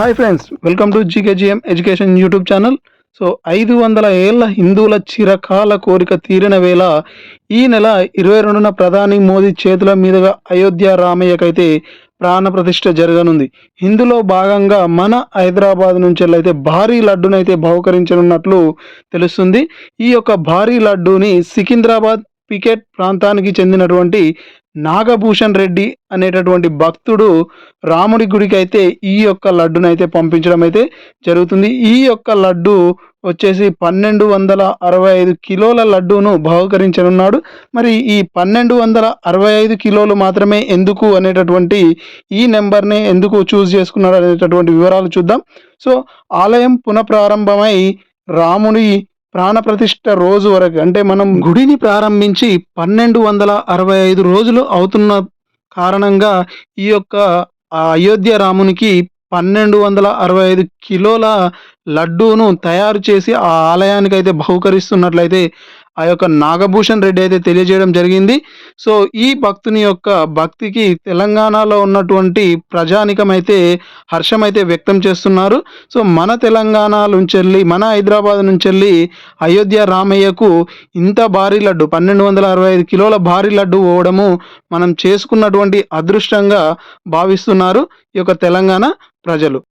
Hi friends welcome to GKGM education YouTube channel so ఐదు వందల ఏళ్ళ హిందువుల చిరకాల కోరిక తీరిన వేళ ఈ నెల ఇరవై రెండున ప్రధాని మోదీ చేతుల మీదుగా అయోధ్య రామయ్యకైతే ప్రాణప్రతిష్ఠ జరగనుంది. ఇందులో భాగంగా మన హైదరాబాద్ నుంచి అయితే భారీ లడ్డునైతే బహుకరించనున్నట్లు తెలుస్తుంది. ఈ యొక్క భారీ లడ్డూని సికింద్రాబాద్ పికెట్ ప్రాంతానికి చెందినటువంటి నాగభూషణ్ రెడ్డి అనేటటువంటి భక్తుడు రాముడి గుడికి అయితే ఈ యొక్క లడ్డును అయితే పంపించడం అయితే జరుగుతుంది. ఈ యొక్క లడ్డు వచ్చేసి పన్నెండు వందల అరవై ఐదు కిలోల లడ్డూను బహుకరించనున్నాడు. మరి ఈ పన్నెండు వందల అరవై ఐదు కిలోలు మాత్రమే ఎందుకు అనేటటువంటి ఈ నెంబర్ని ఎందుకు చూస్ చేసుకున్నాడు అనేటటువంటి వివరాలు చూద్దాం. సో ఆలయం పునఃప్రారంభమై రాముడి ప్రాణప్రతిష్ఠ రోజు వరకు అంటే మనం గుడిని ప్రారంభించి పన్నెండు వందల అరవై ఐదు రోజులు అవుతున్న కారణంగా ఈ యొక్క అయోధ్య రామునికి పన్నెండు వందల అరవై ఐదు కిలోల లడ్డూను తయారు చేసి ఆ ఆలయానికి అయితే బహుకరిస్తున్నట్లయితే ఆ యొక్క నాగభూషణ్ రెడ్డి అయితే తెలియజేయడం జరిగింది. సో ఈ భక్తుని యొక్క భక్తికి తెలంగాణలో ఉన్నటువంటి ప్రజానికం అయితే హర్షం అయితే వ్యక్తం చేస్తున్నారు. సో మన తెలంగాణ నుంచి వెళ్ళి మన హైదరాబాద్ నుంచి వెళ్ళి అయోధ్య రామయ్యకు ఇంత భారీ లడ్డు పన్నెండు వందల అరవై ఐదు కిలోల భారీ లడ్డు పోవడము మనం చేసుకున్నటువంటి అదృష్టంగా భావిస్తున్నారు ఈ యొక్క తెలంగాణ ప్రజలు.